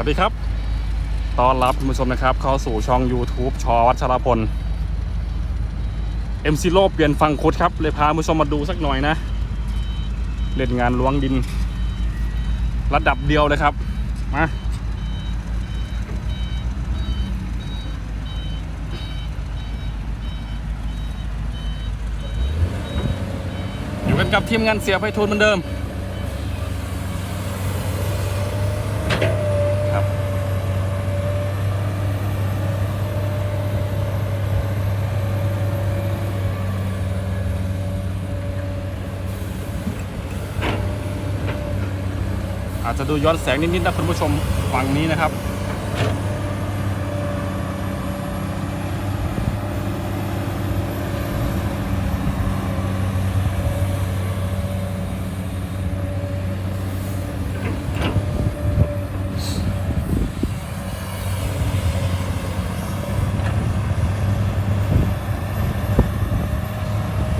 วัสดีครับ ต้อนรับคุณผู้ชมนะครับ เข้าสู่ช่อง YouTube ชอวัชรพล MC โลเปลี่ยนฟังคุดครับ เลยพาคุณผู้ชมมาดูสักหน่อยนะ เล่นงานล้วงดิน ระดับเดียวเลยครับ มาอยู่กันกับทีมงานเสียไพฑูรย์เหมือนเดิม จะดูย้อนแสงนิดๆนะคุณผู้ชมฝั่งนี้นะครับ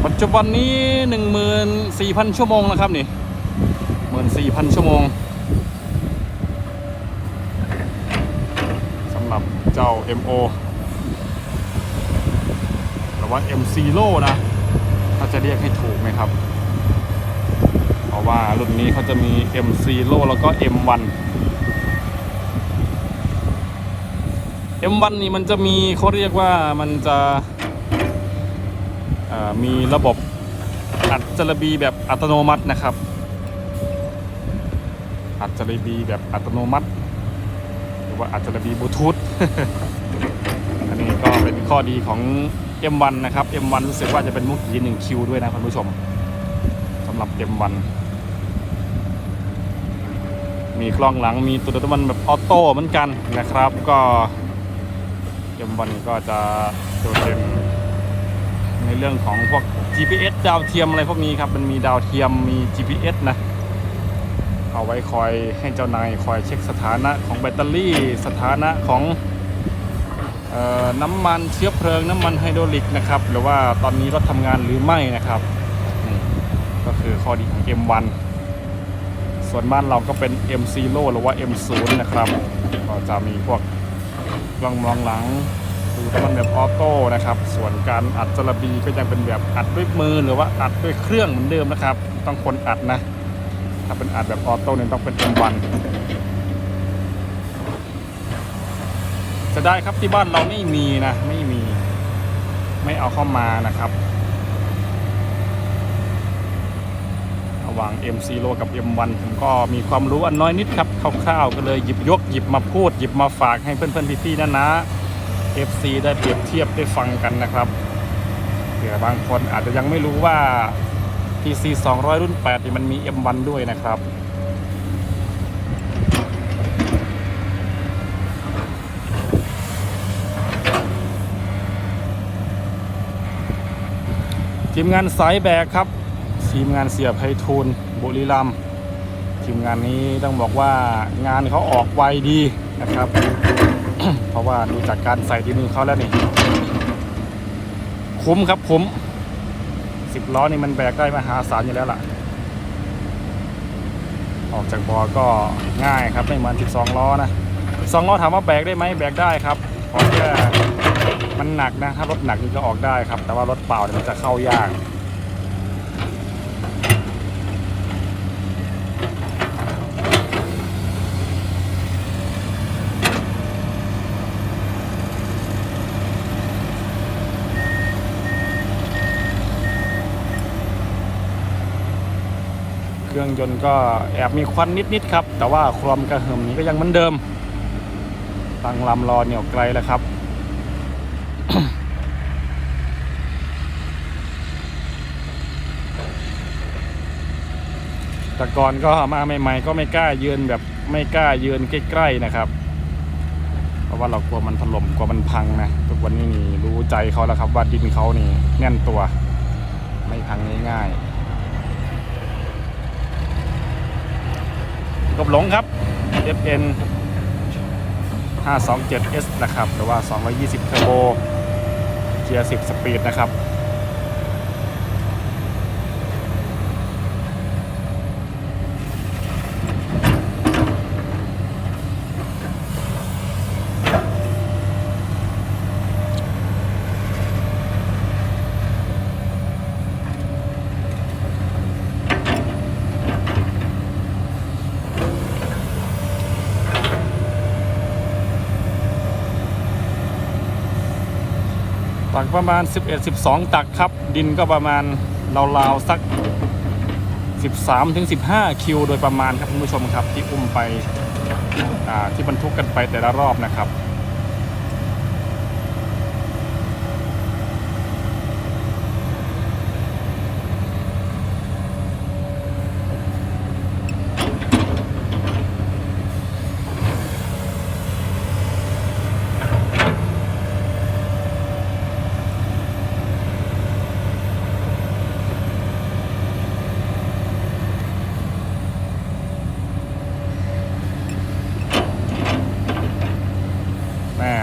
ปัจจุบันนี้ 14,000 ชั่วโมงนะครับนี่14,000 ชั่วโมงสำหรับ เจ้า MO หรือว่า M Zero นะ ถ้าจะเรียกให้ถูกไหมครับ เพราะว่ารุ่นนี้เขาจะมี M Zero แล้วก็ M1 M1 นี่มันจะมีเขาเรียกว่ามันจะมีระบบอัดจระบีแบบอัตโนมัตินะครับ อัดจระบีแบบอัตโนมัติ อว่าอัดจระบีบลูทูธอันนี้ก็เป็นข้อดีของ M1 นะครับ M1 รู้สึกว่าจะเป็นมุกยี1คิวด้วยนะคุณผู้ชมสำหรับ M1 มีกล้องหลังมีตัวน้ำมันแบบออโต้เหมือนกันนะครับ ก็ M1 ก็จะโดดเด่นในเรื่องของพวก GPS ดาวเทียมอะไรพวกนี้ครับ มันมีดาวเทียมมี GPS นะ เอาไว้คอยให้เจ้านายคอยเช็คสถานะของแบตเตอรี่ สถานะของออน้ำมันเชื้อเพลิงน้ำมันไฮดรอลิกนะครับหรือว่าตอนนี้รถทำงานหรือไม่นะครับนี่ก็คือข้อดีของ M1 ส่วนบ้านเราก็เป็น M0 หรือว่า M0 นะครับก็จะมีพวกกล้องมองหลังดูน้ำมันแบบออโต้นะครับ ส่วนการอัดจระบีก็ยังเป็นแบบอัดด้วยมือหรือว่าอัดด้วยเครื่องเหมือนเดิมนะครับ ต้องคนอัดนะ ถ้าเป็นอัดแบบออโต้เนี่ยต้องเป็น M1 จะได้ครับที่บ้านเราไม่มีนะ ไม่มี ไม่เอาเข้ามานะครับระหว่าง M0 กับ M1 ผมก็มีความรู้อันน้อยนิดครับคร่าวๆก็เลยหยิบยกหยิบมาพูดหยิบมาฝากให้เพื่อนๆพี่ๆนะนะ FC ได้เปรียบเทียบได้ฟังกันนะครับเผื่อบางคนอาจจะยังไม่รู้ว่า PC 200 รุ่น8นี่มันมี M1 ด้วยนะครับ ทีมงานสายแบกครับ ทีมงานเสียไพฑูรย์บุรีรัมย์ทีมงานนี้ต้องบอกว่างานเขาออกไวดีนะครับ เพราะว่าดูจากการใส่ที่มือเขาแล้วนี่ คุ้มครับคุ้ม สิบล้อนี่มันแบกได้มหาศาลอยู่แล้วล่ะ ออกจากบอก็ง่ายครับไม่เหมือน12ล้อนะสองล้อถามว่าแบกได้ไหมแบกได้ครับเพราะแค่มันหนักนะถ้ารถหนักนี่ก็ออกได้ครับ แต่ว่ารถเปล่าเนี่ยมันจะเข้ายาก รื่องยนต์ก็แอบมีควันนิดๆครับ แต่ว่าความกระหึ่มนี้ก็ยังเหมือนเดิม ตั้งลำรอเหนียวไกลแล้วครับแต่ก่อนก็มาใหม่ๆก็ไม่กล้ายืนแบบไม่กล้ายืนใกล้ๆนะครับ เพราะว่าเรากลัวมันถล่มกลัวมันพังนะทุกวันนี้นี่รู้ใจเขาแล้วครับว่าดินเขานี่แน่นตัว ไม่พังง่ายๆ กบหลงครับ FN 527S นะครับ หรือว่า 220 เทอร์โบ เกียร์ 10 สปีดนะครับ ตักประมาณ 11-12 ตักครับ ดินก็ประมาณราวๆสัก 13ถึง15 คิวโดยประมาณครับคุณผู้ชมครับที่อุ้มไปที่บรรทุกกันไปแต่ละรอบนะครับ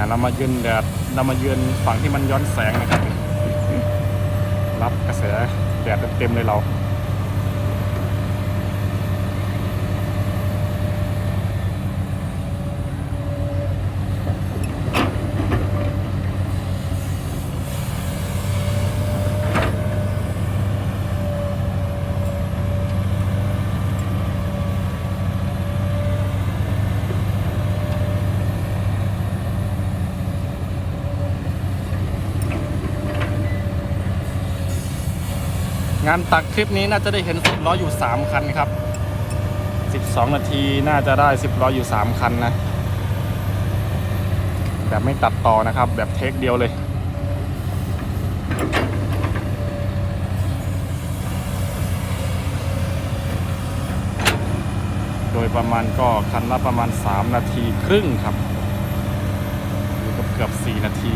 เรามายืนแดดเรามายืนฝั่งที่มันย้อนแสงนะครับ รับกระแสแดดเต็มๆเลยเรา งานตักคลิปนี้น่าจะได้เห็น 10 ล้ออยู่ 3 คันครับ 12 นาทีน่าจะได้ 10 ล้ออยู่ 3 คันนะ แบบไม่ตัดต่อนะครับ แบบเทคเดียวเลย โดยประมาณก็คันละประมาณ 3 นาทีครึ่งครับหรือเกือบ 4 นาที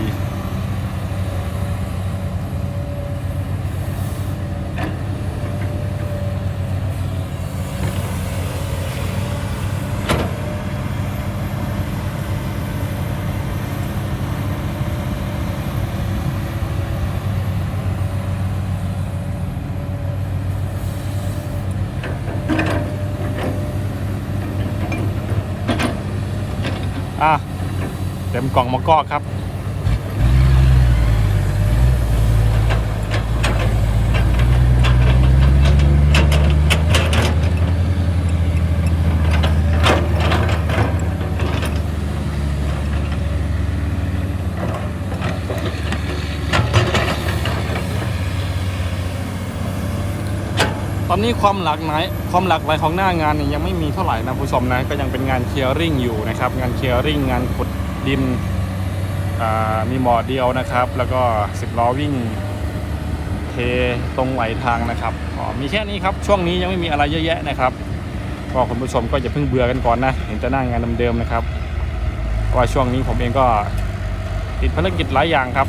อะเต็มกล่องมะกอกครับ ตอนนี้ความหลากหลายความหลากหลายของหน้างานเนี่ยยังไม่มีเท่าไหร่นะผู้ชมนะก็ยังเป็นงานเคลียร์ริ่งอยู่นะครับงานเคลียร์ริ่งงานขุดดินมีหมอเดียวนะครับ แล้วก็สิบล้อวิ่งเทตรงไหลทางนะครับมีแค่นี้ครับช่วงนี้ยังไม่มีอะไรเยอะแยะนะครับก็คุณผู้ชมก็อย่าเพิ่งเบื่อกันก่อนนะเห็นจะหน้างานเดิมๆนะครับว่าช่วงนี้ผมเองก็ติดภารกิจหลายอย่างครับ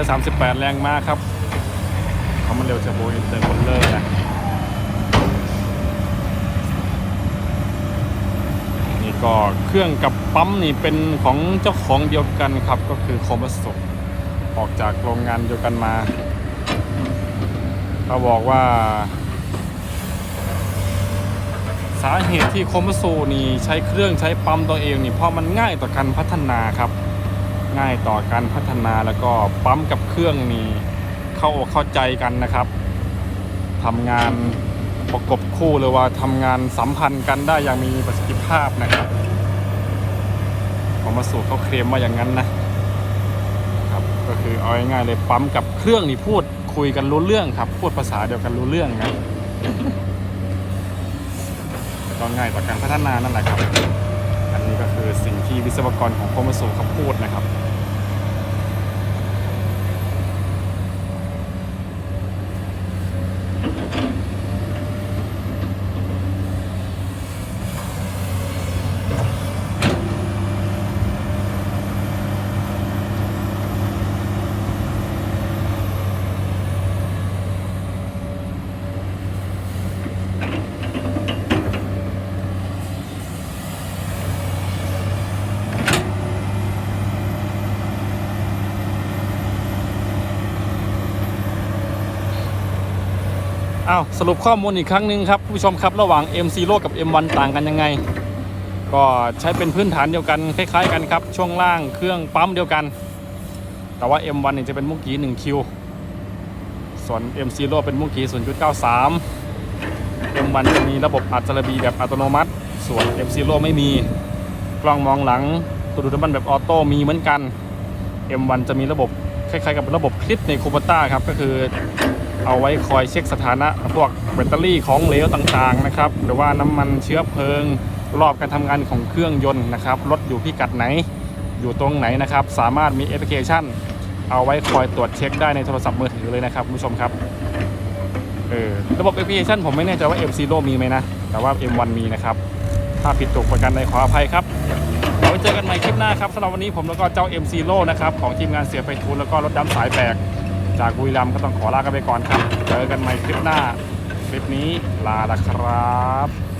138 แรงม้าครับเขามันเร็วเทอร์โบอินเตอร์คอนเลอร์นะนี่ก็เครื่องกับปั๊มนี่เป็นของเจ้าของเดียวกันครับ ก็คือโคมัสออกจากโรงงานเดียวกันมาเขาบอกว่า สาเหตุที่โคมัสนี่ใช้เครื่องใช้ปั๊มตัวเองนี่เพราะมันง่ายต่อการพัฒนาครับ ง่ายต่อการพัฒนาแล้วก็ปั๊มกับเครื่องนี่เข้าอกเข้าใจกันนะครับทำงานประกบคู่เลยว่าทำงานสัมพันธ์กันได้อย่างมีประสิทธิภาพนะครับของมาสูตรเขาเคลมว่าอย่างนั้นนะครับก็คือเอาง่ายๆเลยปั๊มกับเครื่องนี่พูดคุยกันรู้เรื่องครับ พูดภาษาเดียวกันรู้เรื่องนะก็ง่ายต่อการพัฒนานั่นแหละครับ อันนี้ก็คือสิ่งที่วิศวกรของโคมาสุเขาพูดนะครับ อ้าวสรุปข้อมูลอีกครั้งหนึ่งครับผู้ชมครับระหว่าง M0 กับ M1 ต่างกันยังไง ก็ใช้เป็นพื้นฐานเดียวกันคล้ายๆกันครับ ช่วงล่างเครื่องปั๊มเดียวกัน แต่ว่า M1 เนี่ยจะเป็นมุกกี้1คิวส่วน M0 เป็นมุกกี้0.93 M1 จะมีระบบอัดจระบีแบบอัตโนมัติ ส่วน M0 ไม่มีกล้องมองหลังตัวดูดน้ำมันแบบออโต้มีเหมือนกัน M1 จะมีระบบคล้ายๆกับระบบคลิปในคูปต้าครับก็คือ เอาไว้คอยเช็คสถานะ พวกแบตเตอรี่ของเหลวต่างๆนะครับหรือว่าน้ำมันเชื้อเพลิง รอบการทำงานของเครื่องยนต์นะครับรถอยู่พิกัดไหนอยู่ตรงไหนนะครับ สามารถมีแอปพลิเคชัน เอาไว้คอยตรวจเช็คได้ในโทรศัพท์มือถือเลยนะครับคุณผู้ชมครับเออระบบแอปพลิเคชันผมไม่แน่ใจว่า M0 มีไหมนะ แต่ว่า M1 มีนะครับ ถ้าผิดตกประกันใดขออภัยครับเดี๋ยวไว้เจอกันใหม่คลิปหน้าครับสำหรับวันนี้ผมแล้วก็เจ้า M0 นะครับของทีมงานเสียไปทุนแล้วก็รถดำสายแบก จากบุรีรัมย์ก็ต้องขอลากันไปก่อนครับ เจอกันใหม่คลิปหน้า คลิปนี้ลาละครับ